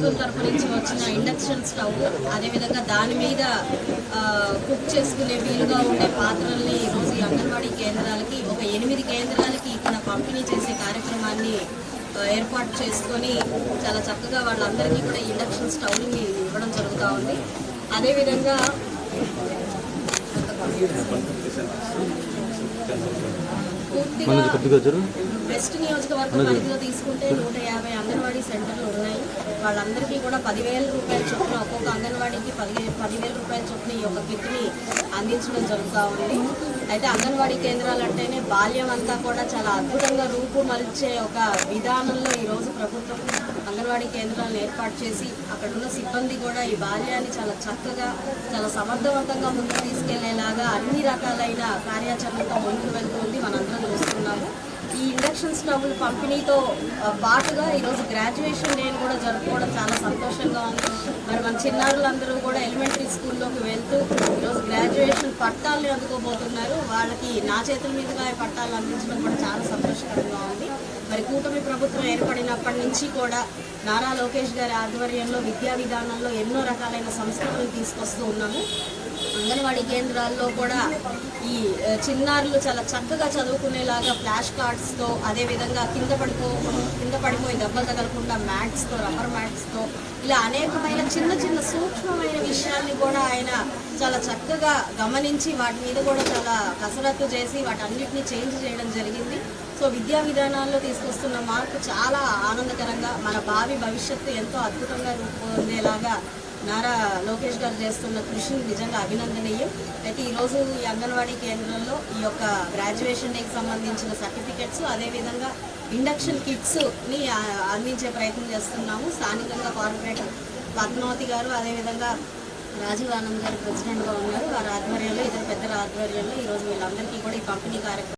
ప్రభుత్వం తరపు నుంచి వచ్చిన ఇండక్షన్ స్టవ్ అదేవిధంగా దాని మీద కుక్ చేసుకునే వీలుగా ఉండే పాత్రల్ని ఈరోజు ఈ అంగన్వాడీ కేంద్రాలకి ఒక ఎనిమిది కేంద్రాలకి ఇక్కడ పంపిణీ చేసే కార్యక్రమాన్ని ఏర్పాటు చేసుకొని చాలా చక్కగా వాళ్ళందరికీ కూడా ఇండక్షన్ స్టవ్ని ఇవ్వడం జరుగుతూ ఉంది. అదేవిధంగా పూర్తిగా వెస్ట్ నియోజకవర్గం పరిధిలో తీసుకుంటే నూట యాభై అంగన్వాడీ సెంటర్లు ఉన్నాయి. వాళ్ళందరికీ కూడా పదివేల రూపాయల చొప్పున ఒక్కొక్క అంగన్వాడీకి పదివే పదివేల రూపాయల చొప్పున ఈ యొక్క కిట్ని అందించడం జరుగుతూ ఉంది. అయితే అంగన్వాడీ కేంద్రాలు అంటేనే బాల్యం అంతా కూడా చాలా అద్భుతంగా రూపుమల్చే ఒక విధానంలో ఈరోజు ప్రభుత్వం అంగన్వాడీ కేంద్రాలను ఏర్పాటు చేసి అక్కడ ఉన్న సిబ్బంది కూడా ఈ బాల్యాన్ని చాలా చక్కగా చాలా సమర్థవంతంగా ముందుకు తీసుకెళ్ళేలాగా అన్ని రకాలైన కార్యాచరణతో ముందుకు వెళ్తుంది మనందరం చూస్తున్నాము. ఈ ఇండక్షన్ పంపిణీతో పాటుగా ఈరోజు గ్రాడ్యుయేషన్ డేని కూడా జరుపుకోవడం చాలా సంతోషంగా ఉంది. మరి మన చిన్నారులందరూ కూడా ఎలిమెంటరీ స్కూల్లోకి వెళ్తూ ఈరోజు గ్రాడ్యుయేషన్ పట్టాలని అందుకోబోతున్నారు. వాళ్ళకి నా చేతుల మీదుగా పట్టాలు అందించడం కూడా చాలా సంతోషకరంగా ఉంది. మరి కూటమి ప్రభుత్వం ఏర్పడినప్పటి నుంచి కూడా నారా లోకేష్ గారి ఆధ్వర్యంలో విద్యా విధానంలో ఎన్నో రకాలైన సంస్కరణలు తీసుకొస్తూ ఉన్నాము. అంగన్వాడీ కేంద్రాల్లో కూడా ఈ చిన్నారులు చాలా చక్కగా చదువుకునేలాగా ఫ్లాష్ కార్డ్స్తో అదేవిధంగా కింద పడిపో కింద పడిపోయి దెబ్బలు తగలకుండా మ్యాట్స్తో రబ్బర్ మ్యాట్స్తో ఇలా అనేకమైన చిన్న చిన్న సూక్ష్మమైన విషయాల్ని కూడా ఆయన చాలా చక్కగా గమనించి వాటి మీద కూడా చాలా కసరత్తు చేసి వాటన్నిటిని చేంజ్ చేయడం జరిగింది. సో విద్యా విధానాల్లో తీసుకొస్తున్న మార్పు చాలా ఆనందకరంగా మన భావి భవిష్యత్తు ఎంతో అద్భుతంగా రూపొందేలాగా నారా లోకేష్ గారు చేస్తున్న కృషిని నిజంగా అభినందనీయం. అయితే ఈరోజు ఈ అంగన్వాడీ కేంద్రంలో ఈ యొక్క గ్రాడ్యుయేషన్ డేకి సంబంధించిన సర్టిఫికెట్స్ అదేవిధంగా ఇండక్షన్ కిట్స్ని అందించే ప్రయత్నం చేస్తున్నాము. స్థానికంగా కార్పొరేటర్ పద్మావతి గారు అదేవిధంగా రాజీవ్ ఆనంద్ గారు ప్రెసిడెంట్గా ఉన్నారు. వారి ఆధ్వర్యంలో ఇతర పెద్దల ఆధ్వర్యంలో ఈరోజు వీళ్ళందరికీ కూడా ఈ పంపిణీ కార్యక్రమం